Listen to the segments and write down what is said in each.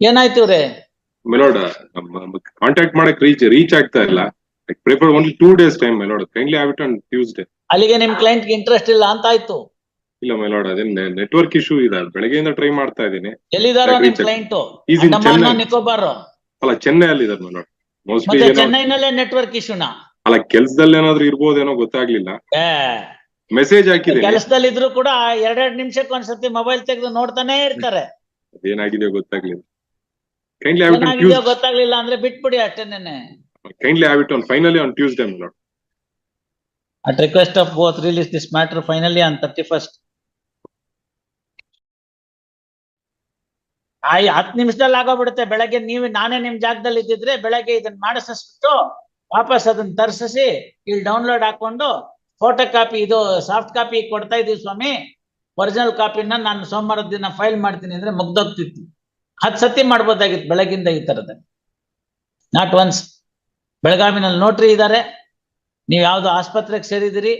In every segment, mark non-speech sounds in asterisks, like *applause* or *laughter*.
ಏನಾಯ್ತು ರೇ ಮೆಲೋಡ ಕಾಂಟ್ಯಾಕ್ಟ್ ಮಾಡಕ್ ರೀಚ್ ರೀಚ್ ಆಗ್ತಾ ಇಲ್ಲ. Prefer only two days time milord. Kindly have it on Tuesday ಅಲ್ಲಿಗೆ ನಿಮ್ ಕ್ಲೈಂಟ್ ಇಂಟ್ರೆಸ್ಟ್ ಇಲ್ಲ ಅಂತ ಆಯ್ತು ಇಲ್ಲ ಮೆಲೋಡ ಅದೇ ನೆಟ್ವರ್ಕ್ ಇಶ್ಯೂ ಇದೆ. ಬೆಳಗ್ಗೆಯಿಂದ ಟ್ರೈ ಮಾಡ್ತಾ ಇದ್ದೀನಿ. ಎಲ್ಲಿದಾರೋ ನಿಮ್. ಕ್ಲೈಂಟ್ ಅಂಡಮಾನ್ ನಿಕೋಬಾರ್? ಅಲ್ಲ ಚೆನ್ನೈ ಅಲ್ಲಿ ಇದಾರೆ ಮೆಲೋಡ್ ಮೋಸ್ಟ್ಲಿ ಚೆನ್ನೈನಲ್ಲೇ ನೆಟ್ವರ್ಕ್ ಇಶ್ಯೂನಾ ಅಲ್ಲ ಕೆಲ್ಸದಲ್ಲಿ ಏನಾದ್ರೂ ಇರ್ಬೋದೇನೋ ಗೊತ್ತಾಗ್ಲಿಲ್ಲ. ಮೆಸೇಜ್ ಹಾಕಿದೆ ಕೆಲಸದಲ್ಲಿ ಇದ್ರು ಕೂಡ ಎರಡೆರಡು ನಿಮಿಷಕ್ಕೆ ಒಂದ್ಸತಿ ಮೊಬೈಲ್ ತೆಗೆದು ನೋಡ್ತಾನೆ ಇರ್ತಾರೆ. ಏನಾಗಿದೆ ಗೊತ್ತಾಗ್ಲಿಲ್ಲ. ಕೈಂಡ್ಲಿ ಹ್ಯಾವ್ ಇಟ್ ಟ್ಯೂಸ್ ಗೊತ್ತಾಗ್ಲಿಲ್ಲ ಅಂದ್ರೆ ಬಿಟ್ಬಿಡಿ ಅಷ್ಟೇನೆ kindly have it on finally on Tuesday milord at request of release this matter finally on thirty first ಆಯ್ ಹತ್ತು ನಿಮಿಷದಲ್ಲಿ ಆಗೋಗ್ಬಿಡುತ್ತೆ. ಬೆಳಗ್ಗೆ ನೀವು ನಾನೇ ನಿಮ್ ಜಾಗದಲ್ಲಿ ಇದ್ದಿದ್ರೆ ಬೆಳಗ್ಗೆ ಇದನ್ನ ಮಾಡಿಸ್ಬಿಟ್ಟು ವಾಪಸ್ ಅದನ್ನ ತರ್ಸಿಸಿ ಇಲ್ಲಿ ಡೌನ್ಲೋಡ್ ಹಾಕೊಂಡು ಫೋಟೋ ಕಾಪಿ ಇದು ಸಾಫ್ಟ್ ಕಾಪಿ ಕೊಡ್ತಾ ಇದೀವಿ ಸ್ವಾಮಿ. ಒರಿಜಿನಲ್ ಕಾಪಿನ ನಾನು ಸೋಮವಾರದ ದಿನ ಫೈಲ್ ಮಾಡ್ತೀನಿ ಅಂದ್ರೆ ಮುಗ್ದೋಗ್ತಿತ್ತು. ಹತ್ತು ಸತಿ ಮಾಡ್ಬೋದಾಗಿತ್ತು ಬೆಳಗಿಂದ ಈ ತರದ ನಾಟ್ ಒನ್ಸ್ ಬೆಳಗಾವಿನಲ್ಲಿ ನೋಟ್ರಿ ಇದ್ದಾರೆ ನೀವು ಯಾವ್ದು ಆಸ್ಪತ್ರೆಗೆ ಸೇರಿದಿರಿ.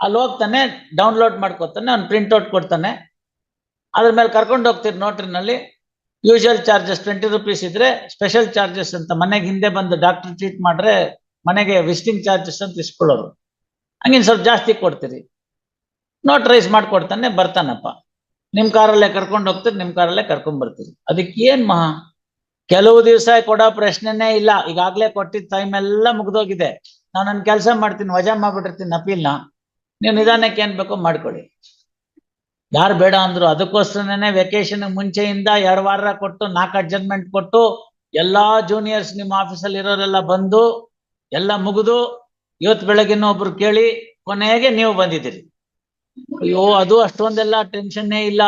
ಅಲ್ಲಿ ಹೋಗ್ತಾನೆ ಡೌನ್ಲೋಡ್ ಮಾಡ್ಕೊತಾನೆ, ಅವ್ನು ಪ್ರಿಂಟ್ಔಟ್ ಕೊಡ್ತಾನೆ. ಅದ್ರ ಮೇಲೆ ಕರ್ಕೊಂಡು ಹೋಗ್ತೀರಿ ನೋಟ್ರಿನಲ್ಲಿ ಯೂಶುವಲ್ ಚಾರ್ಜಸ್ ಟ್ವೆಂಟಿ ರುಪೀಸ್ ಇದ್ರೆ ಸ್ಪೆಷಲ್ ಚಾರ್ಜಸ್ ಅಂತ ಮನೆಗೆ ಹಿಂದೆ ಬಂದು ಡಾಕ್ಟರ್ ಟ್ರೀಟ್ ಮಾಡ್ರೆ ಮನೆಗೆ ವಿಸಿಟಿಂಗ್ ಚಾರ್ಜಸ್ ಅಂತ ಇಸ್ಕೊಳ್ಳೋರು. ಹಂಗಿನ ಸ್ವಲ್ಪ ಜಾಸ್ತಿ ಕೊಡ್ತೀರಿ. ನೋಟ್ರೈಸ್ ಮಾಡ್ಕೊಡ್ತಾನೆ, ಬರ್ತಾನಪ್ಪ. ನಿಮ್ ಕಾರಲ್ಲೇ ಕರ್ಕೊಂಡು ಹೋಗ್ತೀರಿ, ನಿಮ್ ಕಾರಲ್ಲೇ ಕರ್ಕೊಂಡ್ ಬರ್ತೀರಿ. ಅದಕ್ಕೆ ಏನ್ ಮಹಾ? ಕೆಲವು ದಿವಸ ಕೊಡೋ ಪ್ರಶ್ನೆನೇ ಇಲ್ಲ. ಈಗಾಗ್ಲೇ ಕೊಟ್ಟಿದ್ದ ಟೈಮ್ ಎಲ್ಲ ಮುಗ್ದೋಗಿದೆ. ನಾನು ನನ್ನ ಕೆಲಸ ಮಾಡ್ತೀನಿ, ವಜಾ ಮಾಡ್ಬಿಟ್ಟಿರ್ತೀನಿ ಅಪೀಲ್ನ ನೀವು ನಿಧಾನಕ್ಕೆ ಏನ್ ಬೇಕೋ ಮಾಡ್ಕೊಳ್ಳಿ. ಯಾರು ಬೇಡ ಅಂದ್ರು ಅದಕ್ಕೋಸ್ಕರನೇ ವೆಕೇಶನ್ ಮುಂಚೆಯಿಂದ ಎರಡು ವಾರ ಕೊಟ್ಟು ನಾಲ್ಕು ಅಡ್ಜಸ್ಟ್ಮೆಂಟ್ ಕೊಟ್ಟು, ಎಲ್ಲಾ ಜೂನಿಯರ್ಸ್ ನಿಮ್ಮ ಆಫೀಸಲ್ಲಿ ಇರೋರೆಲ್ಲ ಬಂದು, ಎಲ್ಲ ಮುಗಿದು, ಇವತ್ತು ಬೆಳಗ್ಗೆನ ಒಬ್ರು ಕೇಳಿ, ಕೊನೆಗೆ ನೀವು ಬಂದಿದ್ದೀರಿ. ಅಯ್ಯೋ, ಅದು ಅಷ್ಟೊಂದೆಲ್ಲ ಟೆನ್ಷನ್ನೇ ಇಲ್ಲ.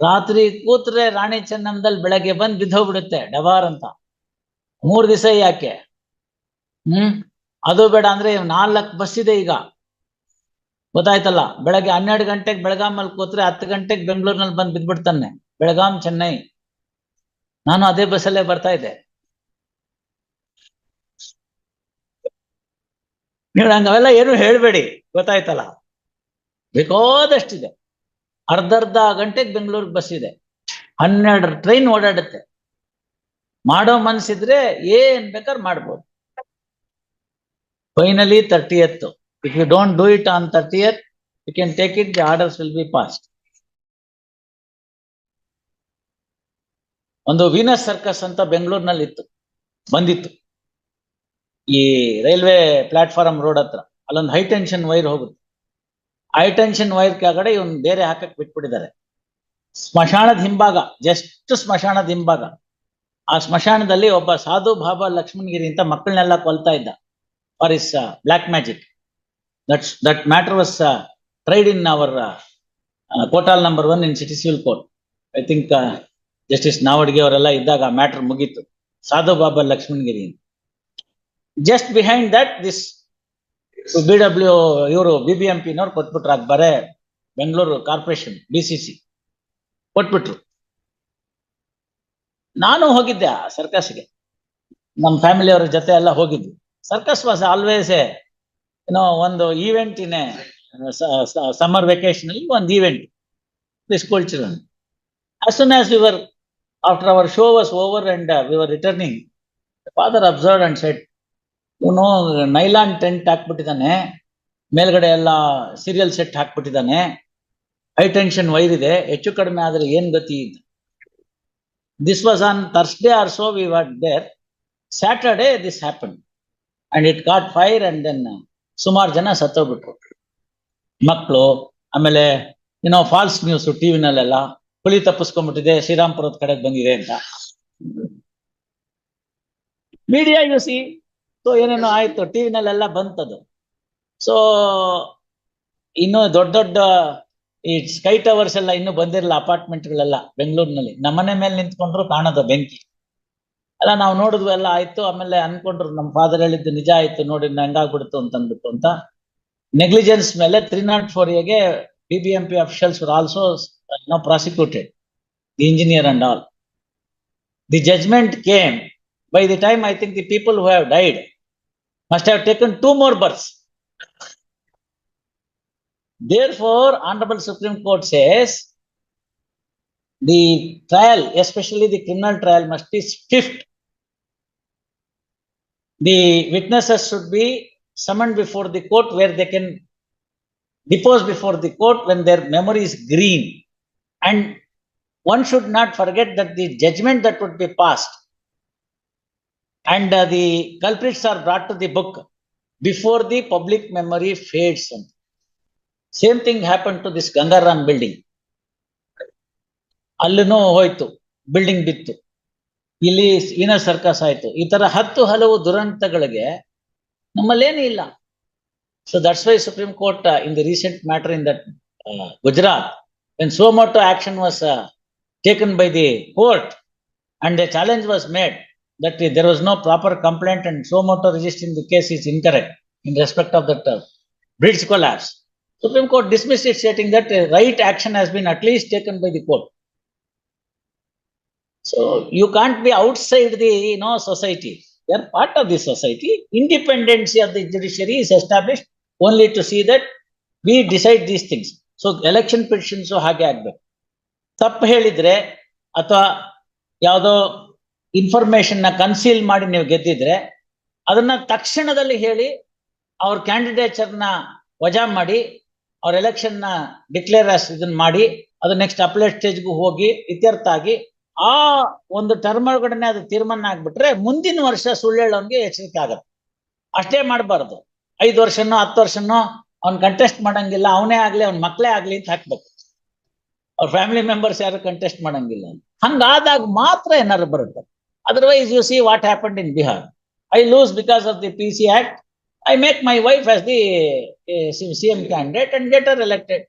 ರಾತ್ರಿ ಕೂತ್ರೆ ರಾಣಿ ಚೆನ್ನಂದಲ್ಲಿ ಬೆಳಗ್ಗೆ ಬಂದ್ ಬಿದ್ದೋಗ್ಬಿಡುತ್ತೆ, ಡಬಾರ್ ಅಂತ. ಮೂರ್ ದಿವಸ ಯಾಕೆ? ಹ್ಮ್? ಅದು ಬೇಡ ಅಂದ್ರೆ ನಾಲ್ಕು ಬಸ್ ಇದೆ ಈಗ. ಗೊತ್ತಾಯ್ತಲ್ಲ? ಬೆಳಗ್ಗೆ ಹನ್ನೆರಡು ಗಂಟೆಗೆ ಬೆಳಗಾಮಲ್ಲಿ ಕೂತ್ರೆ ಹತ್ತು ಗಂಟೆಗೆ ಬೆಂಗಳೂರಿನಲ್ಲಿ ಬಂದು ಬಿದ್ಬಿಡ್ತಾನೆ, ಬೆಳಗಾಂ, ಚೆನ್ನೈ. ನಾನು ಅದೇ ಬಸ್ಸಲ್ಲೇ ಬರ್ತಾ ಇದ್ದೆ. ಅವೆಲ್ಲ ಏನು ಹೇಳ್ಬೇಡಿ, ಗೊತ್ತಾಯ್ತಲ್ಲ? ಬೇಕಾದಷ್ಟಿದೆ. ಅರ್ಧರ್ಧ ಗಂಟೆಗೆ ಬೆಂಗಳೂರಿಗೆ ಬಸ್ ಇದೆ. ಹನ್ನೆರಡು ಟ್ರೈನ್ ಓಡಾಡುತ್ತೆ. ಮಾಡೋ ಮನ್ಸಿದ್ರೆ ಏನ್ ಬೇಕಾದ್ರೆ ಮಾಡ್ಬೋದು. Finally thirtieth if you don't do it on thirtieth you can take it the orders will be fast ಒಂದು ವೀನಸ್ ಸರ್ಕಸ್ ಅಂತ ಬೆಂಗಳೂರಿನಲ್ಲಿ ಇತ್ತು ಬಂದಿತ್ತು. ಈ ರೈಲ್ವೆ ಪ್ಲಾಟ್ಫಾರ್ಮ್ ರೋಡ್ ಹತ್ರ. ಅಲ್ಲೊಂದು ಹೈ ಟೆನ್ಷನ್ ವೈರ್ ಹೋಗುತ್ತೆ. ಹೈ ಟೆನ್ಷನ್ ವೈರ್ ಕೆಳಗಡೆ ಇವನ್ ಬೇರೆ ಹಾಕಕ್ ಬಿಟ್ಬಿಟ್ಟಿದ್ದಾರೆ. ಸ್ಮಶಾನದ ಹಿಂಭಾಗ, ಜಸ್ಟ್ ಸ್ಮಶಾನದ ಹಿಂಭಾಗ. ಆ ಸ್ಮಶಾನದಲ್ಲಿ ಒಬ್ಬ ಸಾಧು ಬಾಬಾ ಲಕ್ಷ್ಮಣಗಿರಿ ಅಂತ ಮಕ್ಕಳನ್ನೆಲ್ಲ ಕೊಲ್ತಾ ಇದ್ದ. For is black magic that's that matter was tried in our court hall number one in city civil court I think justice ನಾವಡ್ಗೆ ಅವರೆಲ್ಲ ಇದ್ದಾಗ ಮ್ಯಾಟರ್ ಮುಗೀತು. Sadhu Baba Lakshmanagiri just behind that this B W ಇವರು B B M ಪಿನವ್ರು ಕೊಟ್ಬಿಟ್ರು, ಅದು ಬರೇ Bengaluru corporation D C C ಕೊಟ್ಬಿಟ್ರು. ನಾನು ಹೋಗಿದ್ದೆ ಆ ಸರ್ಕಸ್ಗೆ. ನಮ್ಮ ಫ್ಯಾಮಿಲಿ ಅವ್ರ ಜೊತೆ ಎಲ್ಲ ಹೋಗಿದ್ವಿ. ಸರ್ಕಸ್ ವಾಸ್ ಆಲ್ವೇಸ್ ಏನೋ ಒಂದು ಈವೆಂಟ್ ಇನ್ ಸಮ್ಮರ್ ವೆಕೇಶನ್ ಅಲ್ಲಿ ಒಂದು event the school children as soon as we were, after our show was over and returning we were returning, the ಇವನು ನೈಲಾನ್ ಟೆಂಟ್ ಹಾಕ್ಬಿಟ್ಟಿದ್ದಾನೆ ಮೇಲ್ಗಡೆ ಎಲ್ಲ ಸೀರಿಯಲ್ ಸೆಟ್ ಹಾಕ್ಬಿಟ್ಟಿದ್ದಾನೆ high tension wire ಇದೆ. ಹೆಚ್ಚು ಕಡಿಮೆ ಆದ್ರೆ ಏನ್ ಗತಿ this was on Thursday or so we what there Saturday this happen and it caught fire and then ಸುಮಾರು ಜನ ಸತ್ತೋಗ್ಬಿಟ್ರು. ಮಕ್ಕಳು ಆಮೇಲೆ ಏನೋ ಫಾಲ್ಸ್ ನ್ಯೂಸ್ ಟಿವಿನಲ್ಲೆಲ್ಲ ಹುಲಿ ತಪ್ಪಿಸ್ಕೊಂಡ್ಬಿಟ್ಟಿದೆ, ಶ್ರೀರಾಮ್ಪುರದ ಕಡೆಗೆ ಬಂದಿದೆ ಅಂತ. ಮೀಡಿಯಾ ಯು ಸಿ ಸೊ ಏನೇನೋ ಆಯ್ತು ಟಿವಿನಲ್ಲೆಲ್ಲ ಬಂತದು. ಸೊ ಇನ್ನು ದೊಡ್ಡ ದೊಡ್ಡ ಈ ಸ್ಕೈ ಟವರ್ಸ್ ಎಲ್ಲ ಇನ್ನು ಬಂದಿರಲ್ಲ ಅಪಾರ್ಟ್ಮೆಂಟ್ಗಳೆಲ್ಲ ಬೆಂಗಳೂರಿನಲ್ಲಿ. ನಮ್ಮನೆ ಮೇಲೆ ನಿಂತ್ಕೊಂಡ್ರು ಕಾಣೋದು ಬೆಂಕಿ. ಅಲ್ಲ, ನಾವು ನೋಡಿದ್ವು ಎಲ್ಲ ಆಯ್ತು, ಆಮೇಲೆ ಅನ್ಕೊಂಡ್ರು ನಮ್ಮ ಫಾದರ್ ಹೇಳಿದ್ದು ನಿಜ ಆಯ್ತು, ನೋಡಿ ಹೆಂಗಾಗ್ಬಿಡ್ತು ಅಂತ ಅಂದ್ಬಿಟ್ಟು ಅಂತ. ನೆಗ್ಲಿಜೆನ್ಸ್ ಮೇಲೆ ತ್ರೀ ನಾಟ್ ಫೋರ್ ಎಗೆ B B M P officials also no prosecuted the engineer and all the judgment came by the time I think the people who have died must have taken two more births. Therefore, Honorable Supreme Court says the trial, especially the criminal trial must be swift. The witnesses should be summoned before the court where they can depose before the court when their memory is green. And one should not forget that the judgment that would be passed and uh, the culprits are brought to the book before the public memory fades. Same thing happened to this Gangaram building. ಅಲ್ಲೂ ಹೋಯ್ತು building ಬಿತ್ತು ಇಲ್ಲಿ ಇನ circus ಆಯ್ತು ಈ ತರ ಹತ್ತು ಹಲವು ದುರಂತಗಳಿಗೆ ನಮ್ಮಲ್ಲೇನು ಇಲ್ಲ so that's why Supreme Court in the recent matter in that Gujarat when suo motu action was taken by the court and the challenge was made that there was no proper complaint and so moto registering the case is incorrect in respect of that uh, bridge collapse. Supreme Court dismissed it stating that uh, right action has been at least taken by the court. So you can't be outside the, you know, society. You are part of the society. Independency of the judiciary is established only to see that we decide these things. So election petitions ಹಾಗೆ ಆಗ್ಬೇಕು. ತಪ್ಪು ಹೇಳಿದ್ರೆ ಅಥವಾ ಯಾವುದೋ ಇನ್ಫಾರ್ಮೇಶನ್ನ conceal ಮಾಡಿ ನೀವು ಗೆದ್ದಿದ್ರೆ, ಅದನ್ನ ತಕ್ಷಣದಲ್ಲಿ ಹೇಳಿ ಅವ್ರ ಕ್ಯಾಂಡಿಡೇಚರ್ನ ವಜಾ ಮಾಡಿ, ಅವ್ರ ಎಲೆಕ್ಷನ್ನ ಡಿಕ್ಲೇರ್ ಇದನ್ನ ಮಾಡಿ, ಅದು ನೆಕ್ಸ್ಟ್ ಅಪ್ಲೇಟ್ ಸ್ಟೇಜ್ಗೂ ಹೋಗಿ ಇತ್ಯರ್ಥ ಆಗಿ ಆ ಒಂದು ಟರ್ಮ್ ಒಳಗಡೆ ಅದು ತೀರ್ಮಾನ ಆಗ್ಬಿಟ್ರೆ ಮುಂದಿನ ವರ್ಷ ಸುಳ್ಳು ಹೇಳೋನ್ಗೆ ಎಚ್ಚರಿಕೆ ಆಗತ್ತೆ. ಅಷ್ಟೇ ಮಾಡಬಾರ್ದು. ಐದು ವರ್ಷನೋ, ಹತ್ತು ವರ್ಷನೋ ಅವ್ನ್ ಕಂಟೆಸ್ಟ್ ಮಾಡಂಗಿಲ್ಲ, ಅವನೇ ಆಗ್ಲಿ, ಅವ್ನ ಮಕ್ಕಳೇ ಆಗ್ಲಿ ಅಂತ ಹಾಕ್ಬೇಕು. ಅವ್ರ ಫ್ಯಾಮಿಲಿ ಮೆಂಬರ್ಸ್ ಯಾರು ಕಂಟೆಸ್ಟ್ ಮಾಡಂಗಿಲ್ಲ. ಹಂಗಾದಾಗ ಮಾತ್ರ ಏನಾರು ಬರುತ್ತೆ. Otherwise, you see what happened in Bihar. I lose because of the PC Act. I make my wife as the uh, CM candidate and get her elected.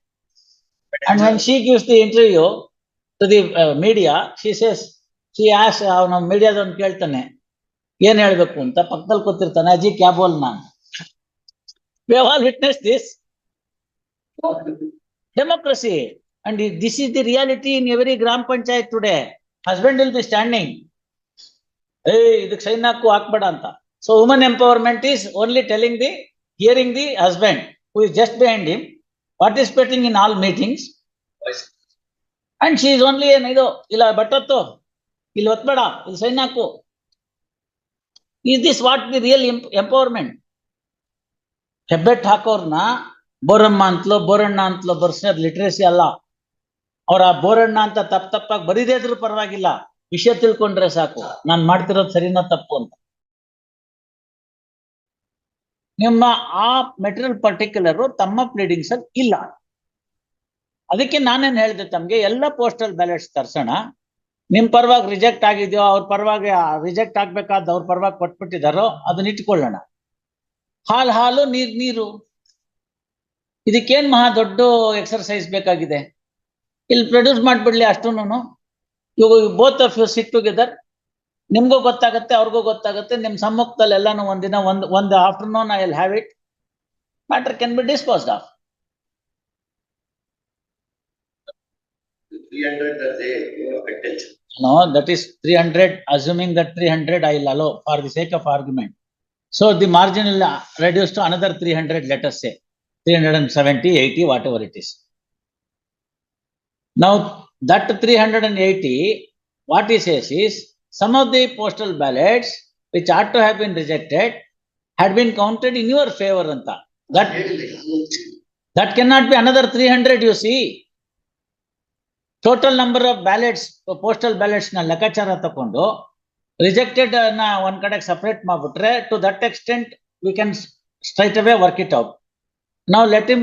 And when she gives the interview to the uh, media, she says, she asks, ಅವನು ಮೀಡಿಯಾದವ್ನು ಕೇಳ್ತಾನೆ ಏನ್ ಹೇಳ್ಬೇಕು ಅಂತ ಪಕ್ಕದಲ್ಲಿ ಕೂತಿರ್ತಾನೆ ಅಜ್ಜಿ ಕ್ಯಾಬೋಲ್ ನಾನು We have all witnessed this. Democracy. And this is the reality in every gram panchayat today. Husband will be standing. ಏ ಇದಕ್ಕೆ ಸೈನ್ ಹಾಕು, ಹಾಕ್ಬೇಡ ಅಂತ. So woman empowerment is only telling the hearing the husband who is just behind him participating in all meetings and she is only ಏನ್ ಇದು, ಇಲ್ಲ ಬಟ್ಟತ್ತು ಇಲ್ಲಿ ಒತ್ಬೇಡ, ಇಲ್ಲಿ ಸೈನ್ ಹಾಕು. Is this what the real empowerment Hebbet ಹಾಕೋರ್ನ ಬೋರಮ್ಮ ಅಂತಲೋ, ಬೋರಣ್ಣ ಅಂತಲೋ ಬರ್ಸೋದು ಲಿಟ್ರೇಸಿ ಅಲ್ಲ. ಅವ್ರ ಬೋರಣ್ಣ ಅಂತ ತಪ್ಪ ತಪ್ಪಾಗಿ ಬರೀದೇ ಇದ್ರೂ ಪರವಾಗಿಲ್ಲ. ವಿಷಯ ತಿಳ್ಕೊಂಡ್ರೆ ಸಾಕು. ನಾನು ಮಾಡ್ತಿರೋದು ಸರಿನ ತಪ್ಪು ಅಂತ. ನಿಮ್ಮ ಆ ಮೆಟೀರಿಯಲ್ ಪರ್ಟಿಕ್ಯುಲರ್ ತಮ್ಮ ಪ್ಲೀಡಿಂಗ್ಸ್ ಅಲ್ಲಿ ಇಲ್ಲ. ಅದಕ್ಕೆ ನಾನೇನ್ ಹೇಳಿದೆ ತಮ್ಗೆ, ಎಲ್ಲ ಪೋಸ್ಟಲ್ ಬ್ಯಾಲೆಟ್ಸ್ ತರ್ಸೋಣ. ನಿಮ್ ಪರವಾಗಿ ರಿಜೆಕ್ಟ್ ಆಗಿದೆಯೋ, ಅವ್ರ ಪರವಾಗಿ ರಿಜೆಕ್ಟ್ ಆಗ್ಬೇಕಾದ ಅವ್ರ ಪರವಾಗಿ ಕೊಟ್ಬಿಟ್ಟಿದಾರೋ, ಅದನ್ನ ಇಟ್ಕೊಳ್ಳೋಣ. ಹಾಲು ಹಾಲು, ನೀರ್ ನೀರು. ಇದಕ್ಕೇನ್ ಮಹಾ ದೊಡ್ಡ ಎಕ್ಸರ್ಸೈಸ್ ಬೇಕಾಗಿದೆ. ಇಲ್ಲಿ ಪ್ರೊಡ್ಯೂಸ್ ಮಾಡ್ಬಿಡ್ಲಿ ಅಷ್ಟೂನು ಇವು both of you sit together ನಿಮ್ಗೂ ಗೊತ್ತಾಗತ್ತೆ ಅವ್ರಿಗೂ ಗೊತ್ತಾಗತ್ತೆ. ನಿಮ್ ಸಮ್ಮುಖದಲ್ಲಿ ಎಲ್ಲಾನು ಒಂದಿನ ಒಂದ್ ಒಂದು afternoon I will have it matter can be disposed of three hundred that they uh, attention. No that is three hundred assuming that three hundred I will allow for the sake of argument so the margin ಇಲ್ಲ reduce to another three hundred let's say three hundred and seventy eighty whatever it is Now, that three hundred and eighty, what he says is, some of the postal ballots which ought to have been rejected had been counted in your favor anta. That, that cannot be another three hundred, you see. Total number of ballots, postal ballots na ಲೆಕ್ಕಾಚಾರ ತಕೊಂಡು rejected ನ ಒಂದ್ ಕಡೆ separate ಮಾಡ್ಬಿಟ್ರೆ to that extent we can straight away work it out. Now let him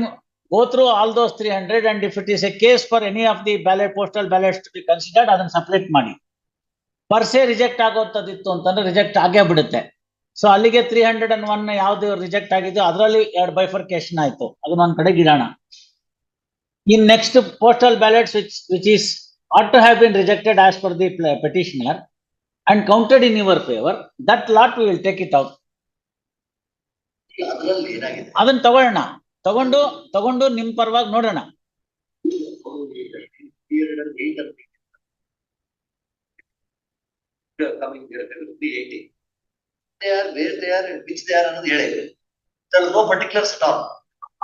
go through all those three hundred and if it is a case for any of the ballot, postal ballots to be considered, ಅದನ್ನ separate ಮಾಡಿ. Per se reject ಆಗೋಂಥದ್ದಿತ್ತು ಅಂತಂದ್ರೆ reject ಆಗೇ ಬಿಡುತ್ತೆ. So ಅಲ್ಲಿಗೆ three hundred and one ಯಾವ್ದು reject ಆಗಿದೆಯೋ ಅದರಲ್ಲಿ ಎರಡು ಬೈಫರ್ಕೇಶನ್ ಆಯ್ತು ಅದನ್ನ ಒಂದ್ ಕಡೆ ಇಡೋಣ. In next postal ballots which which is ought to have been rejected as per the pl- petitioner and counted in your favor, that lot we will take it out. adralli enagide ಅದನ್ನ ತಗೊಳ್ಳೋಣ. ತಗೊಂಡು ತಗೊಂಡು ನಿಮ್ ಪರವಾಗಿ ನೋಡೋಣ.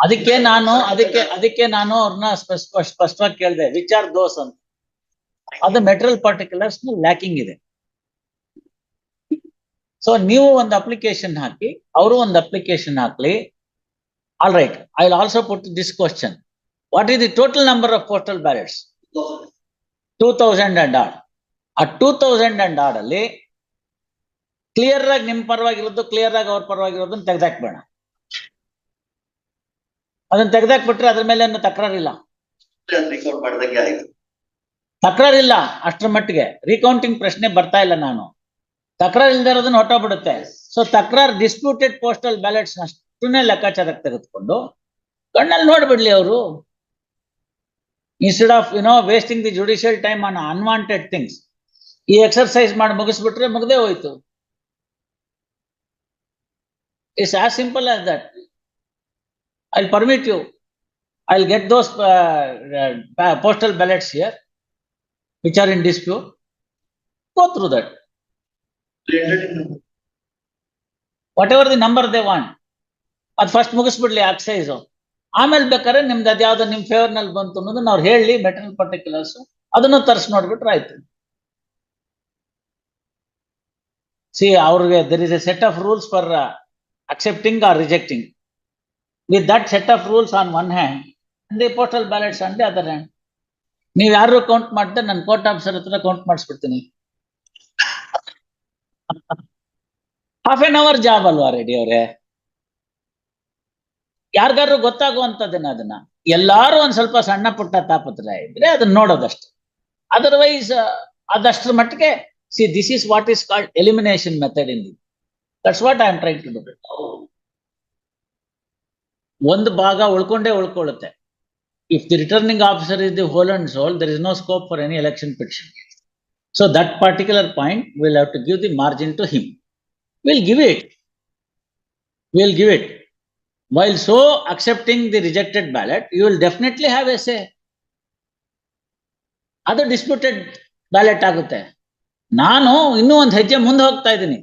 ಅದಕ್ಕೆ ನಾನು, ಅದಕ್ಕೆ ಅದಕ್ಕೆ ನಾನು ಅವ್ರನ್ನ ಸ್ಪಷ್ಟವಾಗಿ ಕೇಳಿದೆ ವಿಚ್ ಆರ್ ದೋಸ್ ಅಂತ. ಅದು ಮೆಟ್ರಿಯಲ್ ಪರ್ಟಿಕ್ಯುಲರ್ಸ್ ಲ್ಯಾಕಿಂಗ್ ಇದೆ. ಸೊ ನೀವು ಒಂದು ಅಪ್ಲಿಕೇಶನ್ ಹಾಕಿ, ಅವರು ಒಂದು ಅಪ್ಲಿಕೇಶನ್ ಹಾಕ್ಲಿ all right I will also put question. What what the number of postal ballots two thousand and add a two thousand and odd ಅಲ್ಲಿ ಕ್ಲಿಯರ್ ಆಗಿ ನಿಮ್ ಪರವಾಗಿರೋದು ಕ್ಲಿಯರ್ ಆಗಿ ಅವ್ರ ಪರವಾಗಿರೋದನ್ನ ತೆಗ್ದಾಕ್ಬೇಡ. ಅದನ್ನ ತೆಗ್ದಾಕ್ಬಿಟ್ರೆ ಅದ್ರ ಮೇಲೆ ಏನು ತಕರಾರಿಲ್ಲ. ತಕರಾರಿಲ್ಲ ಅಷ್ಟರ ಮಟ್ಟಿಗೆ. ರೀಕೌಂಟಿಂಗ್ ಪ್ರಶ್ನೆ ಬರ್ತಾ ಇಲ್ಲ ನಾನು. ತಕರಾರು ಇಲ್ದೇ ಇರೋದನ್ನ ಹೊಟ್ಟೋಗ್ಬಿಡುತ್ತೆ ಸೊ ತಕರಾರ್ ಡಿಸ್ಪ್ಯೂಟೆಡ್ ಪೋಸ್ಟಲ್ ಬ್ಯಾಲೆಟ್ಸ್ ಅಷ್ಟನ್ನೇ ಲೆಕ್ಕಾಚಾರಕ್ಕೆ ತೆಗೆದುಕೊಂಡು ಕಣ್ಣಲ್ಲಿ ನೋಡ್ಬಿಡ್ಲಿ ಅವರು. Instead of you know wasting the judicial time on unwanted things ಈ ಎಕ್ಸರ್ಸೈಸ್ ಮಾಡಿ ಮುಗಿಸ್ಬಿಟ್ರೆ ಮುಗ್ದೇ ಹೋಯ್ತು. It's as simple as that I permit you I get those postal ballots here which are in go through that whatever the number they want. ಅದ್ first ಮುಗಿಸ್ಬಿಡ್ಲಿ exercise ಆಮೇಲೆ ಬೇಕಾದ್ರೆ ನಿಮ್ದು ಅದ್ಯಾವ್ದೋ ನಿಮ್ ಫೇವರ್ನಲ್ಲಿ ಬಂತು ಅನ್ನೋದನ್ನ ಅವ್ರು ಹೇಳಿ ಮೆಟೀರಿಯಲ್ ಪರ್ಟಿಕ್ಯುಲರ್ಸ್ ಅದನ್ನು ತರ್ಸ್ ನೋಡ್ಬಿಟ್ರೆ ಆಯ್ತು. ಸಿ ಅವ್ರಿಗೆ there is a set of rules for accepting or rejecting with that set of rules on one hand the postal ballots and other hand ನೀವ್ ಯಾರು ಕೌಂಟ್ ಮಾಡಿದ್ರೆ ನನ್ನ ಕೋರ್ಟ್ ಆಫೀಸರ್ ಹತ್ರ ಕೌಂಟ್ ಮಾಡಿಸ್ಬಿಡ್ತೀನಿ. Half an hour job ಅಲ್ವಾ ready ಅವ್ರೆ? ಯಾರ್ಗಾದ್ರು ಗೊತ್ತಾಗುವಂಥದ್ದನ್ನ ಅದನ್ನ. ಎಲ್ಲಾರು ಒಂದು ಸ್ವಲ್ಪ ಸಣ್ಣ ಪುಟ್ಟ ತಾಪತ್ರ ಇದ್ರೆ ಅದನ್ನ ನೋಡೋದಷ್ಟು. ಅದರ್ವೈಸ್ ಅದಷ್ಟರ ಮಟ್ಟಿಗೆ see this is what is called elimination method in that's what I am try to ಒಂದು ಭಾಗ ಉಳ್ಕೊಂಡೇ ಉಳ್ಕೊಳ್ಳುತ್ತೆ. If the returning officer is the whole and sole there is no scope for any election petition so that particular point will have to give the margin to him will give it will give it While so accepting the rejected ballot, you will definitely have a say. ಅದು disputed ballot ಆಗುತ್ತೆ ನಾನು ಇನ್ನೂ ಒಂದು ಹೆಜ್ಜೆ ಮುಂದೆ ಹೋಗ್ತಾ ಇದ್ದೀನಿ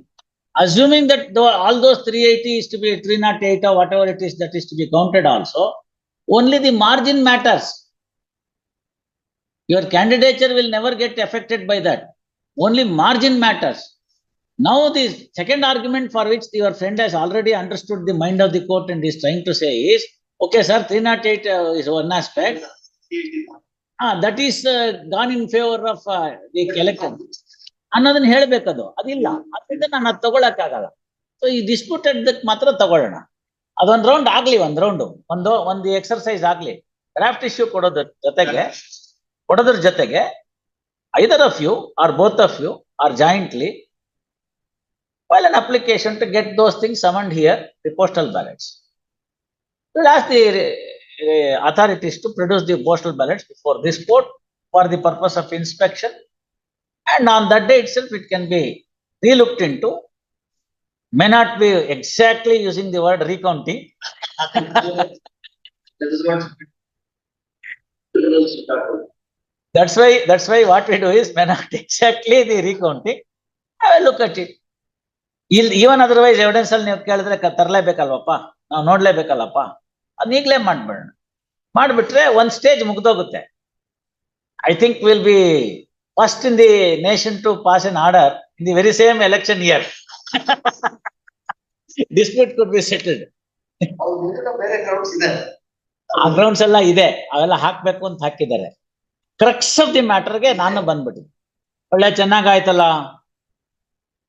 assuming that all those three eighty is to be three not eight whatever it is that is to be counted also only the margin matters. Your candidature will never get affected by that. Only margin matters. Now, the second argument for which your friend has already understood the mind of the court and is trying to say is, okay, sir, 308 uh, is one aspect. Ah, that is uh, gone in favor of uh, the elected. ಅನ್ನೋದನ್ನ ಹೇಳ್ಬೇಕದು ಅದಿಲ್ಲ ಅದರಿಂದ ನಾನು ಅದು ತಗೊಳಕ್ಕಾಗಲ್ಲ so ಈ disputed ಮಾತ್ರ ತಗೊಳ್ಳೋಣ ಅದೊಂದ್ round ಆಗ್ಲಿ ಒಂದ್ ರೌಂಡ್ ಒಂದು ಒಂದು ಎಕ್ಸರ್ಸೈಸ್ ಆಗ್ಲಿ ಡ್ರಾಫ್ಟ್ ಇಶ್ಯೂ ಕೊಡೋದ್ರ ಜೊತೆಗೆ ಕೊಡೋದ್ರ ಜೊತೆಗೆ either of you or both of you or jointly Well, an application to get those things summoned here, the postal ballots. We'll ask the uh, uh, authorities to produce the postal ballots before this court for the purpose of inspection. And on that day itself, it can be relooked into. May not be exactly using the word recounting. that's why that's why what we do is may not *laughs* exactly the recounting. I will look at it. ಇಲ್ even otherwise evidence ಅಲ್ಲಿ ನೀವು ಕೇಳಿದ್ರೆ ತರಲೇಬೇಕಲ್ವಪ್ಪ? ನಾವು ನೋಡ್ಲೇಬೇಕಲ್ಲಪ್ಪ? ಅದ್ ನೀಗ್ಲೇ ಮಾಡ್ಬಿಡೋಣ. ಮಾಡ್ಬಿಟ್ರೆ ಒಂದ್ stage ಮುಗ್ದೋಗುತ್ತೆ. I think will be first in the nation to pass in order in the very same election year dispute could be settled ಆ ಗ್ರೌಂಡ್ಸ್ ಎಲ್ಲ ಇದೆ. ಅವೆಲ್ಲ ಹಾಕ್ಬೇಕು ಅಂತ ಹಾಕಿದ್ದಾರೆ. ಕ್ರಕ್ಸ್ ಆಫ್ ದಿ ಮ್ಯಾಟರ್ಗೆ ನಾನು ಬಂದ್ಬಿಟ್ಟಿದ್ದೆ. ಒಳ್ಳೆ ಚೆನ್ನಾಗಾಯ್ತಲ್ಲ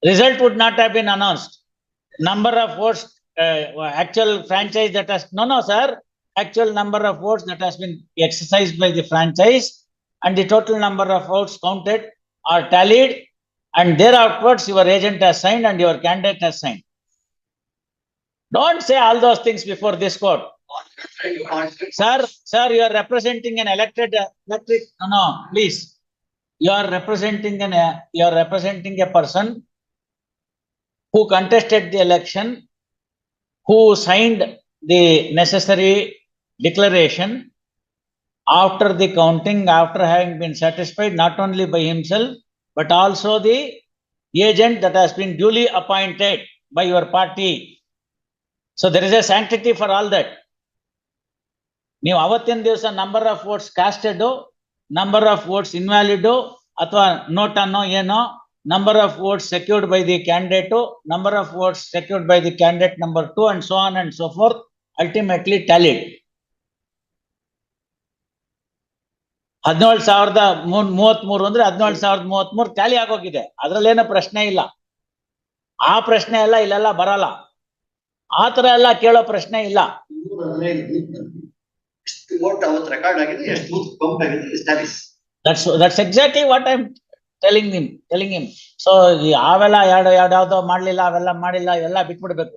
Result would not have been announced. Number of votes, uh, actual franchise that has, no, no, sir, actual number of votes that has been exercised by the franchise and the total number of votes counted are tallied and thereafter your agent has signed and your candidate has signed. Don't say all those things before this court. sir, sir, you are representing an elected, uh, electric, no, no, please. You are representing an, uh, you are representing a person who contested the election, who signed the necessary declaration after the counting, after having been satisfied not only by himself, but also the agent that has been duly appointed by your party. So there is a sanctity for all that. ನೀವು ಅವತ್ತಿನ ದಿವಸ number of votes casted number of votes invalid ಅಥವಾ ನೋಟನ್ನೋ ಏನೋ number of votes secured by the candidate number of votes secured by the candidate number two and so on and so forth ultimately tallied ಹದಿನೇಳು ಸಾವಿರದ ಮೂರ್ ಮೂವತ್ತ್ ಮೂರು ಅಂದ್ರೆ ಹದಿನೇಳು ಸಾವಿರದ ಮೂವತ್ಮೂರು ಟ್ಯಾಲಿ ಆಗೋಗಿದೆ. ಅದ್ರಲ್ಲೇನೋ ಪ್ರಶ್ನೆ ಇಲ್ಲ. ಆ ಪ್ರಶ್ನೆ ಎಲ್ಲ ಇಲ್ಲೆಲ್ಲ ಬರಲ್ಲ. ಆ ತರ ಎಲ್ಲ ಕೇಳೋ ಪ್ರಶ್ನೆ ಇಲ್ಲ. ರೆಕಾರ್ಡ್ ಆಗಿದೆ that's that's exactly what I telling ನಿಮ್ ಟೆಲಿಂಗ್ ಹಿಮ್ ಸೊ ಅವೆಲ್ಲ ಎರಡು ಎರಡು ಯಾವ್ದೋ ಮಾಡ್ಲಿಲ್ಲ ಅವೆಲ್ಲ ಮಾಡಿಲ್ಲ ಇವೆಲ್ಲ ಬಿಟ್ಬಿಡ್ಬೇಕು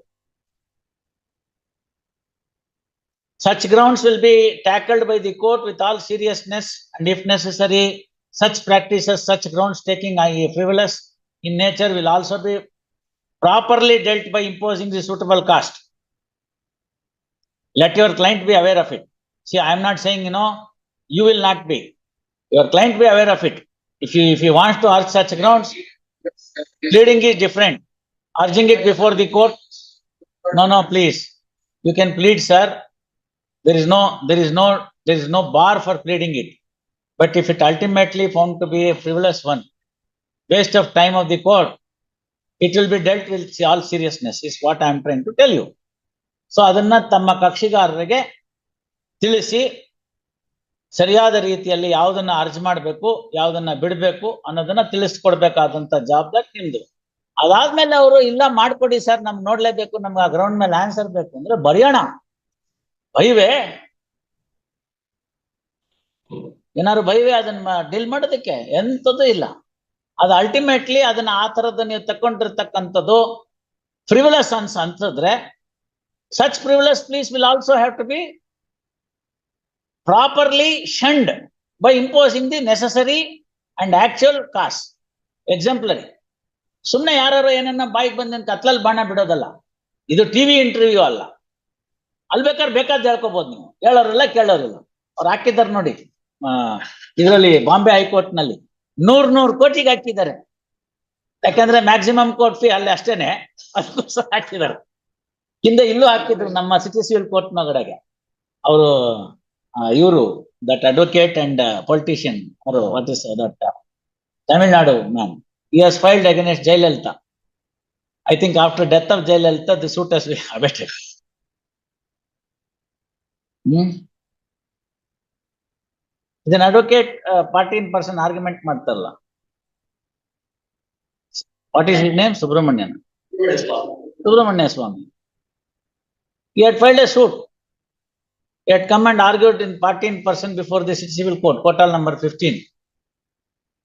such grounds will be tackled by the court with all seriousness and if necessary such practices such grounds taking i- frivolous in nature will also be properly dealt by imposing the suitable cost let your client be aware of it see i am not saying you know you will not be your client be aware of it. If you, if you want to urge such grounds, pleading is different. Urging it before the court, no, no, please. You can plead, sir. There is no, there is no, there is no bar for pleading it. But if it ultimately found to be a frivolous one, waste of time of the court, it will be dealt with all seriousness is what I am trying to tell you. So ಅದನ್ನ ತಮ್ಮ ಕಕ್ಷಿಗಾರರಿಗೆ ತಿಳಿಸಿ ಸರಿಯಾದ ರೀತಿಯಲ್ಲಿ ಯಾವುದನ್ನ ಅರ್ಜಿ ಮಾಡಬೇಕು, ಯಾವುದನ್ನ ಬಿಡಬೇಕು ಅನ್ನೋದನ್ನ ತಿಳಿಸ್ಕೊಡ್ಬೇಕಾದಂತ ಜವಾಬ್ದಾರಿ ನಿಮ್ದು. ಅದಾದ್ಮೇಲೆ ಅವರು, ಇಲ್ಲ ಮಾಡ್ಕೊಡಿ ಸರ್, ನಮ್ಗೆ ನೋಡ್ಲೇಬೇಕು, ನಮ್ಗೆ ಆ ಗ್ರೌಂಡ್ ಮೇಲೆ ಆನ್ಸರ್ ಬೇಕು ಅಂದ್ರೆ ಬರೆಯೋಣ. ಬೈವೆ. ಏನಾದ್ರು ಬೈವೆ, ಅದನ್ನ ಡೀಲ್ ಮಾಡೋದಕ್ಕೆ ಎಂಥದ್ದು ಇಲ್ಲ. ಅದು ಅಲ್ಟಿಮೇಟ್ಲಿ ಅದನ್ನ ಆ ತರದ್ದು ನೀವು ತಕೊಂಡಿರ್ತಕ್ಕಂಥದ್ದು ಫ್ರಿವಲಸ್ ಅನ್ಸ್ ಅಂತಂದ್ರೆ such frivolous pleas will also have to be properly shunned by imposing the necessary and actual cost. Exemplary. ಸುಮ್ನೆ ಯಾರು ಏನನ್ನ ಬಾಯಿಗೆ ಬಂದ ಕತ್ಲಲ್ಲಿ ಬಾಣ ಬಿಡೋದಲ್ಲ, ಇದು ಟಿವಿ ಇಂಟರ್ವ್ಯೂ ಅಲ್ಲ. ಅಲ್ಲಿ ಬೇಕಾದ್ರೆ ಬೇಕಾದ್ ಹೇಳ್ಕೋಬಹುದು ನೀವು. ಹೇಳೋರಿಲ್ಲ, ಕೇಳೋರಿಲ್ಲ. ಅವ್ರು ಹಾಕಿದ್ದಾರೆ ನೋಡಿ. ಇದರಲ್ಲಿ ಬಾಂಬೆ ಹೈಕೋರ್ಟ್ನಲ್ಲಿ ನೂರ್ ನೂರ್ ಕೋಟಿಗೆ ಹಾಕಿದ್ದಾರೆ. ಯಾಕಂದ್ರೆ ಮ್ಯಾಕ್ಸಿಮಮ್ ಕೋರ್ಟ್ ಫೀ ಅಲ್ಲಿ ಅಷ್ಟೇನೆ, ಅದಕ್ಕೋಸ್ಕರ ಹಾಕಿದ್ದಾರೆ. ಹಿಂದೆ ಇಲ್ಲೂ ಹಾಕಿದ್ರು ನಮ್ಮ ಸಿಟಿ ಸಿವಿಲ್ ಕೋರ್ಟ್ ನಗಡೆಗೆ ಅವರು ಇವರು ದಟ್ ಅಡ್ವೊಕೇಟ್ ಅಂಡ್ ಪೊಲಿಟಿಷಿಯನ್ ಅವರು what is that Tamil Nadu man he has filed against Jayalalitha. I think after death of Jayalalitha, the suit has been abated. Hmm? ಇದನ್ನ advocate party in person argument ಮಾಡ್ತಾರಲ್ಲ what is his name Subramanian Subramanya Swami. He had filed a suit. He had come and argued in party in person before the civil court, Kotal number fifteen.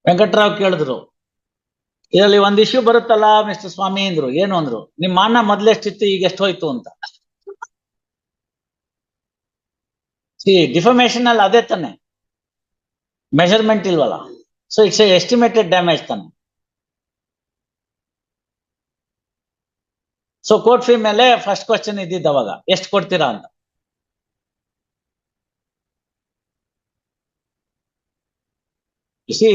Venkatrao ಕೇಳಿದ್ರು ಇದರಲ್ಲಿ ಒಂದ್ issue ಬರುತ್ತಲ್ಲ mister ಸ್ವಾಮಿ ಅಂದ್ರು. ಏನು? ಅಂದ್ರು. ನಿಮ್ಮ ಮಾನ ಮೊದ್ಲೆಷ್ಟಿತ್ತು ಈಗ ಎಷ್ಟು ಹೋಯ್ತು? ಅಂತ. ಡಿಫಮೇಶನ್ ಅಲ್ಲಿ ಅದೇ ತಾನೆ. ಮೆಷರ್ಮೆಂಟ್ ಇಲ್ವಲ್ಲ. ಸೊ ಇಟ್ಸ್ ಎಸ್ಟಿಮೇಟೆಡ್ ಡ್ಯಾಮೇಜ್ ತಾನೆ. ಸೊ ಕೋರ್ಟ್ ಫೀ ಮೇಲೆ ಫಸ್ಟ್ ಕ್ವಶನ್ ಇದ್ದಿದ್ದು ಅವಾಗ ಎಷ್ಟು ಕೊಡ್ತೀರಾ? ಅಂತ. You see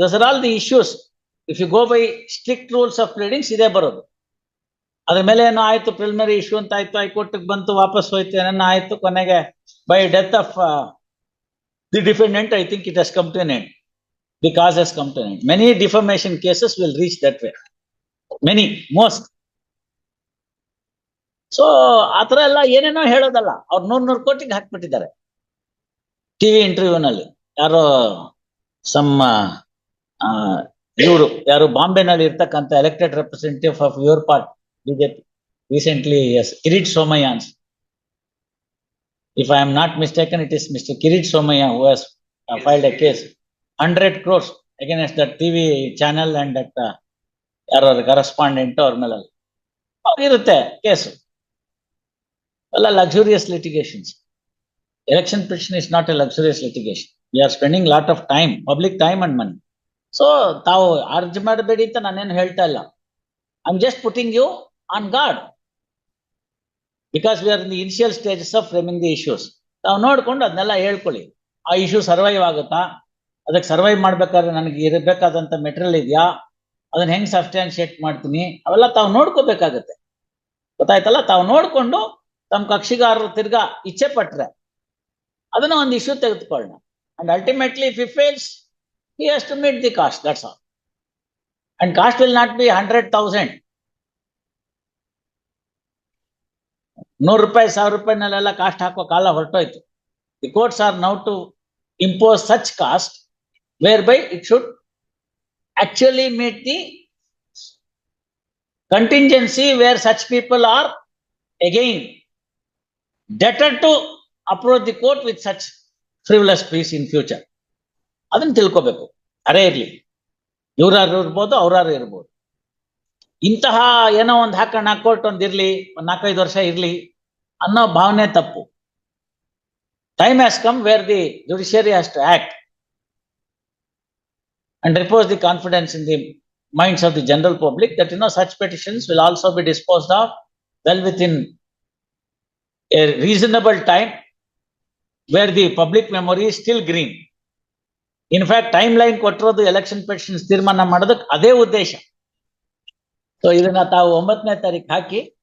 thus are all the issues if you go by strict rules of pleadings ಇದೇ ಬರೋದು. ಅದ್ರ ಮೇಲೆ ಏನೋ ಆಯ್ತು ಪ್ರಿಲಿಮಿನರಿ ಇಶ್ಯೂ ಅಂತ ಆಯ್ತು, ಹೈಕೋರ್ಟ್ ಬಂತು, ವಾಪಸ್ ಹೋಯ್ತು, ಏನನ್ನ ಆಯ್ತು, ಕೊನೆಗೆ by death of the defendant I think it has come to end the cause has come to end many defamation cases will reach that way many most so ಆತರ ಎಲ್ಲ ಏನೇನೋ ಹೇಳೋದಲ್ಲ. ಅವ್ರು ನೂರ್ ನೂರು ಕೋಟಿಗೆ ಹಾಕ್ಬಿಟ್ಟಿದ್ದಾರೆ. ಟಿವಿ ಇಂಟರ್ವ್ಯೂನಲ್ಲಿ ಯಾರೋ ಸಮ್ ಇವರು ಯಾರು ಬಾಂಬೆನಲ್ಲಿ ಇರ್ತಕ್ಕಂಥ elected representative of your part BJP recently yes Kirit Somaiya if I am not mistaken it is Mr Kirit Somaiya who has filed a case hundred crores against that TV channel and that ಯಾರು correspondent ಅವ್ರ ಮೇಲೆ ಇರುತ್ತೆ case ಎಲ್ಲ luxurious litigations election petition is not a luxurious litigation we are spending lot of time public time and money so ತಾವು urge ಮಾಡಬೇಡಿ ಅಂತ ನಾನೇನು ಹೇಳ್ತಾ ಇಲ್ಲ. I just putting you on guard because we are in the initial stages of framing the issues ತಾವು ನೋಡ್ಕೊಂಡು ಅದನ್ನೆಲ್ಲ ಹೇಳ್ಕೊಳ್ಳಿ. ಆ ಇಶ್ಯೂ ಸರ್ವೈವ್ ಆಗುತ್ತಾ? ಅದಕ್ಕೆ ಸರ್ವೈವ್ ಮಾಡ್ಬೇಕಾದ್ರೆ ನನಗೆ ಇರಬೇಕಾದಂತ ಮೆಟೀರಿಯಲ್ ಇದೆಯಾ? ಅದನ್ನ ಹೆಂಗ್ ಸಬ್ಸ್ಟ್ಯಾನ್ಶಿಯೇಟ್ ಮಾಡ್ತೀನಿ? ಅವೆಲ್ಲ ತಾವು ನೋಡ್ಕೋಬೇಕಾಗತ್ತೆ. ಗೊತ್ತಾಯ್ತಲ್ಲ? ತಾವು ನೋಡಿಕೊಂಡು ತಮ್ಮ ಕಕ್ಷಿಗಾರರು ತಿರ್ಗಾ ಇಚ್ಛೆ ಪಟ್ರೆ ಅದನ್ನ ಒಂದು ಇಶ್ಯೂ ತೆಗೆದುಕೊಳ್ಳೋಣ. And ultimately if he fails he has to meet the cost, that's all. And cost will not be hundred thousand. ನೂರು ರೂಪಾಯಿ ಸಾವಿರ ರೂಪಾಯಿನಲ್ಲೆಲ್ಲ ಕಾಸ್ಟ್ ಹಾಕೋ ಕಾಲ ಹೊರಟೋಯ್ತು the courts are now to impose such cost where by it should actually meet the contingency where such people are again debtor to approach the court with such frivolous pleas in future. ಅದನ್ನ ತಿಳ್ಕೊಬೇಕು ಅರೇ ಇರ್ಲಿ ಇವ್ರಾರು ಇರ್ಬೋದು ಅವ್ರಾರು ಇರ್ಬೋದು ಇಂತಹ ಏನೋ ಒಂದ್ ಹಾಕೋಣ court ಒಂದ್ ಇರ್ಲಿ ಒಂದ್ ನಾಲ್ಕೈದು ವರ್ಷ ಇರ್ಲಿ ಅನ್ನೋ ಭಾವನೆ ತಪ್ಪು time has come where the judiciary has to act and repose the confidence in the minds of the general public that, you know, such petitions will also be disposed of well within a reasonable time where public memory is still green. In fact, timeline ಕೊಟ್ಟಿರೋದು election petitions ತೀರ್ಮಾನ ಮಾಡೋದಕ್ಕೆ ಅದೇ ಉದ್ದೇಶ. So ಇದನ್ನ ತಾವು ಒಂಬತ್ತನೇ ತಾರೀಕು ಹಾಕಿ